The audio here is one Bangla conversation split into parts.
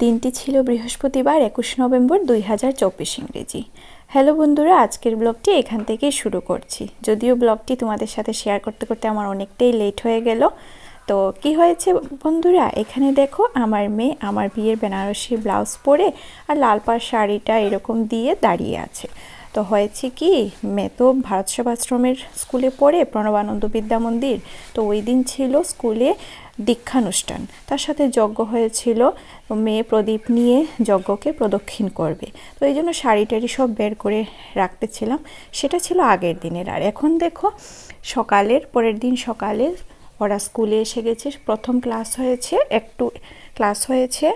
দিনটি ছিল বৃহস্পতিবার, একুশ নভেম্বর দুই হাজার চব্বিশ ইংরেজি। হ্যালো বন্ধুরা, আজকের ব্লগটি এখান থেকেই শুরু করছি। যদিও ব্লগটি তোমাদের সাথে শেয়ার করতে করতে আমার অনেকটাই লেট হয়ে গেল। তো কি হয়েছে বন্ধুরা, এখানে দেখো আমার মেয়ে আমার বিয়ের বেনারসি ব্লাউজ পরে আর লাল পাড় শাড়িটা এরকম দিয়ে দাঁড়িয়ে আছে। তো হয়েছে কি? মেয়ে তো ভারত সেবাশ্রমের স্কুলে পড়ে প্রণবানন্দ বিদ্যা মন্দির। তো ওই দিন ছিল স্কুলে দীক্ষানুষ্ঠান। তার সাথে যজ্ঞ হয়েছিল। মেয়ে প্রদীপ নিয়ে যজ্ঞকে প্রদক্ষিণ করবে। তো এই জন্য শাড়ি টাড়ি সব বের করে রাখতেছিলাম। সেটা ছিল আগের দিনের। আর এখন দেখো, সকালের পরের দিন সকালে ওরা স্কুলে এসে গেছে। প্রথম ক্লাস হয়েছে, একটু ক্লাস হয়েছে।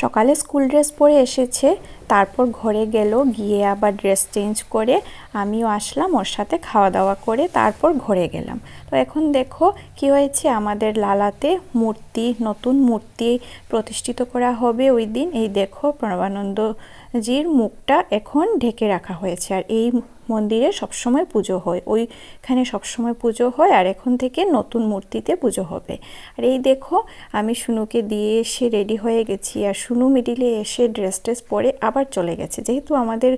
সকালে স্কুল ড্রেস পরে এসেছে, তারপর ঘরে গেল, গিয়ে আবার ড্রেস চেঞ্জ করে আমিও আসলাম, ওর সাথে খাওয়া দাওয়া করে তারপর ঘরে গেলাম। তো এখন দেখো কি হয়েছে, আমাদের লালাতে মূর্তি, নতুন মূর্তি প্রতিষ্ঠিত করা হবে ওই দিন। এই দেখো প্রণবানন্দজির মুখটা এখন ঢেকে রাখা হয়েছে। আর এই মন্দিরে সবসময় পুজো হয়। ওইখানে সবসময় পুজো হয় আর এখন থেকে নতুন মূর্তিতে পুজো হবে। আর এই দেখো, আমি শুনুকে দিয়ে এসে রেডি হয়ে গেছি আর শুনু মিডিলে এসে ড্রেস ট্রেস পরে আবার চলে গেছে। যেহেতু আমাদের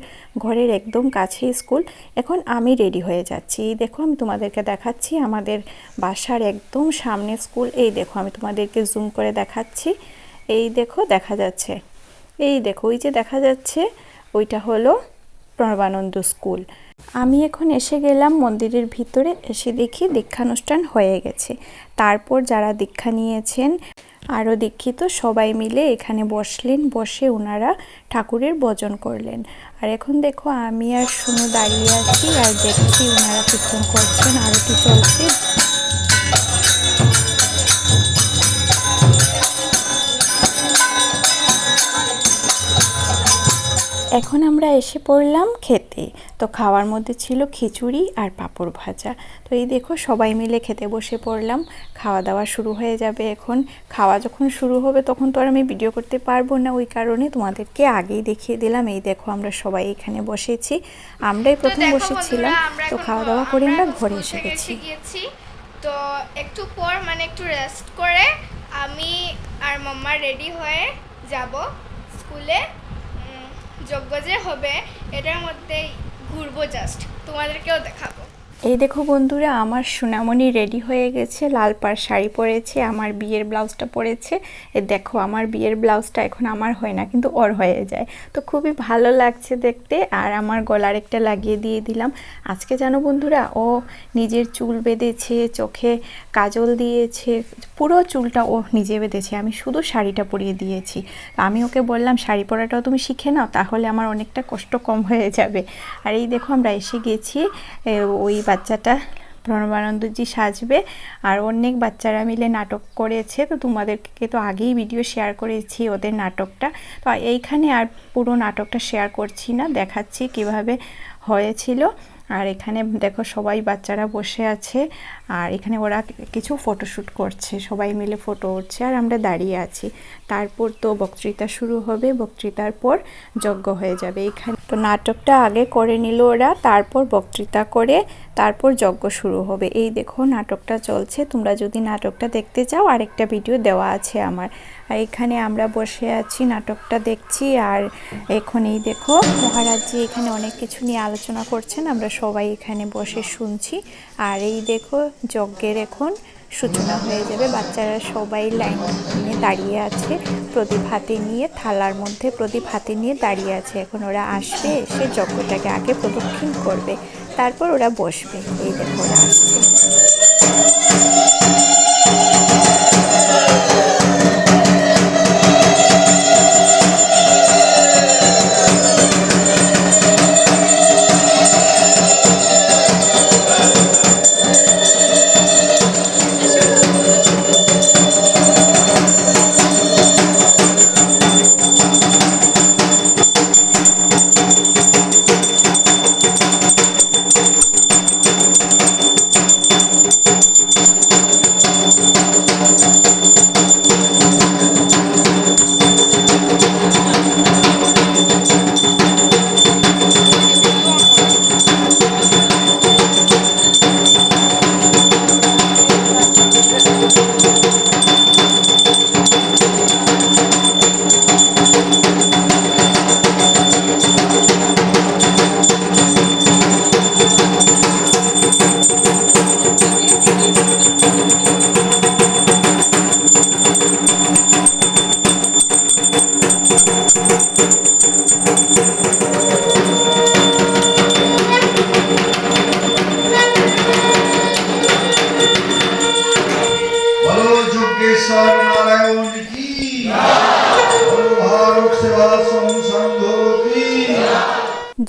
ঘরের একদম কাছেই স্কুল এখন আমি রেডি হয়ে যাচ্ছি। এই দেখো, আমি তোমাদেরকে দেখাচ্ছি আমাদের বাসার একদম সামনে স্কুল এই দেখো, আমি তোমাদেরকে জুম করে দেখাচ্ছি। এই দেখো, দেখা যাচ্ছে। এই দেখো, ওই যে দেখা যাচ্ছে, ওইটা হলো প্রণবানন্দ স্কুল। আমি এখন এসে গেলাম মন্দিরের ভিতরে, এসে দেখি দীক্ষানুষ্ঠান হয়ে গেছে। তারপর যারা দীক্ষা নিয়েছেন, আরও দীক্ষিত, সবাই মিলে এখানে বসলেন, বসে ওনারা ঠাকুরের ভজন করলেন। আর এখন দেখো, আমি আর শুনু দাঁড়িয়ে আছি, আর দেখছি ওনারা কীর্তন করছেন, আরতি চলছে। এখন আমরা এসে পড়লাম খেতে। তো খাওয়ার মধ্যে ছিল খিচুড়ি আর পাঁপড় ভাজা। তো এই দেখো সবাই মিলে খেতে বসে পড়লাম। খাওয়া দাওয়া শুরু হয়ে যাবে এখন। খাওয়া যখন শুরু হবে তখন তো আর আমি ভিডিও করতে পারব না। ওই কারণে তোমাদেরকে আগেই দেখিয়ে দিলাম। এই দেখো আমরা সবাই এখানে বসেছি। আমরাই প্রথম বসেছিলাম। তো খাওয়া দাওয়া করে আমরা ঘরে এসে গেছি। তো একটু পর মানে একটু রেস্ট করে আমি আর মাম্মা রেডি হয়ে যাব স্কুলে। যোগ্য যে হবে এটার মধ্যে ঘুরবো জাস্ট তোমাদেরকেও দেখাবো। এই দেখো বন্ধুরা, আমার সোনামণি রেডি হয়ে গেছে, লাল পাড় শাড়ি পরেছে, আমার বিয়ের ব্লাউজটা পরেছে। এ দেখো, আমার বিয়ের ব্লাউজটা এখন আমার হয় না, কিন্তু ওর হয়ে যায়। তো খুবই ভালো লাগছে দেখতে, আর আমার গলার একটা লাগিয়ে দিয়ে দিলাম। আজকে জানো বন্ধুরা, ও নিজের চুল বেঁধেছে, চোখে কাজল দিয়েছে, পুরো চুলটা ও নিজে বেঁধেছে, আমি শুধু শাড়িটা পরিয়ে দিয়েছি। আমি ওকে বললাম, শাড়ি পরাটাও তুমি শিখে নাও, তাহলে আমার অনেকটা কষ্ট কম হয়ে যাবে। আর এই দেখো, আমরা এসে গেছি ওই বাচ্চাটা প্রণবানন্দজি সাজবে। আর অনেক বাচ্চারা মিলে নাটক করেছে। তো তোমাদেরকে তো আগেই ভিডিও শেয়ার করেছি ওদের নাটকটা। তো এইখানে আর পুরো নাটকটা শেয়ার করছি না, দেখাচ্ছি কীভাবে হয়েছিল। আর এখানে দেখো সবাই বাচ্চারা বসে আছে, আর এখানে ওরা কিছু ফটোশ্যুট করছে, সবাই মিলে ফটো উঠছে, আর আমরা দাঁড়িয়ে আছি। তারপর তো বক্তৃতা শুরু হবে, বক্তৃতার পর যজ্ঞ হয়ে যাবে এখানে। তো নাটকটা আগে করে নিল ওরা, তারপর বক্তৃতা করে তারপর যজ্ঞ শুরু হবে। এই দেখো নাটকটা চলছে, তোমরা যদি নাটকটা দেখতে চাও, আরেকটা ভিডিও দেওয়া আছে আমার। আর এখানে আমরা বসে আছি, নাটকটা দেখছি, আর এখন এই দেখো মহারাজজি এখানে অনেক কিছু নিয়ে আলোচনা করছেন, আমরা সবাই এখানে বসে শুনছি। আর এই দেখো যজ্ঞের এখন সূচনা হয়ে যাবে। বাচ্চারা সবাই লাইন নিয়ে দাঁড়িয়ে আছে। প্রদীপ হাতে নিয়ে থালার মধ্যে প্রদীপ হাতে নিয়ে দাঁড়িয়ে আছে। এখন ওরা আসবে এসে যজ্ঞটাকে আগে প্রদক্ষিণ করবে। তারপর ওরা বসবে। এই দেখো ওরা আসছে।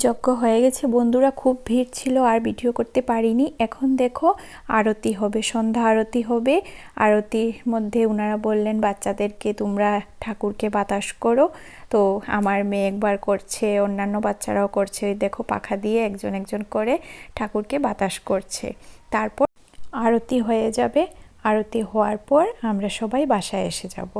যজ্ঞ হয়ে গেছে। বন্ধুরা, খুব ভিড় ছিল, আর ভিডিও করতে পারিনি। এখন দেখো, আরতি হবে, সন্ধ্যা আরতি হবে। আরতির মধ্যে ওনারা বললেন, বাচ্চাদেরকে তোমরা ঠাকুরকে বাতাস করো। তো আমার মেয়ে একবার করছে, অন্যান্য বাচ্চারাও করছে। দেখো, পাখা দিয়ে একজন একজন করে ঠাকুরকে বাতাস করছে। তারপর আরতি হয়ে যাবে। আরতি হওয়ার পর আমরা সবাই বাসায় এসে যাব।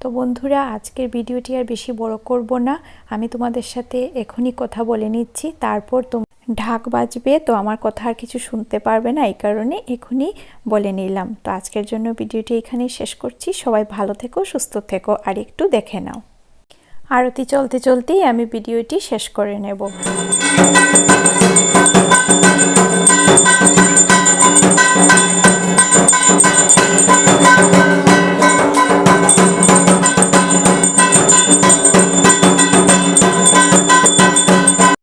তো বন্ধুরা, আজকের ভিডিওটি আর বেশি বড় করব না। আমি তোমাদের সাথে এখনই কথা বলে নিচ্ছি। তারপর তোম, ঢাক বাজবে, তো আমার কথা আর কিছু শুনতে পারবে না, এই কারণে এখনই বলে নিলাম। তো আজকের জন্য ভিডিওটি এখানেই শেষ করছি। সবাই ভালো থেকো, সুস্থ থেকো, আর একটু দেখে নাও। আরতি চলতে চলতেই আমি ভিডিওটি শেষ করে নেব।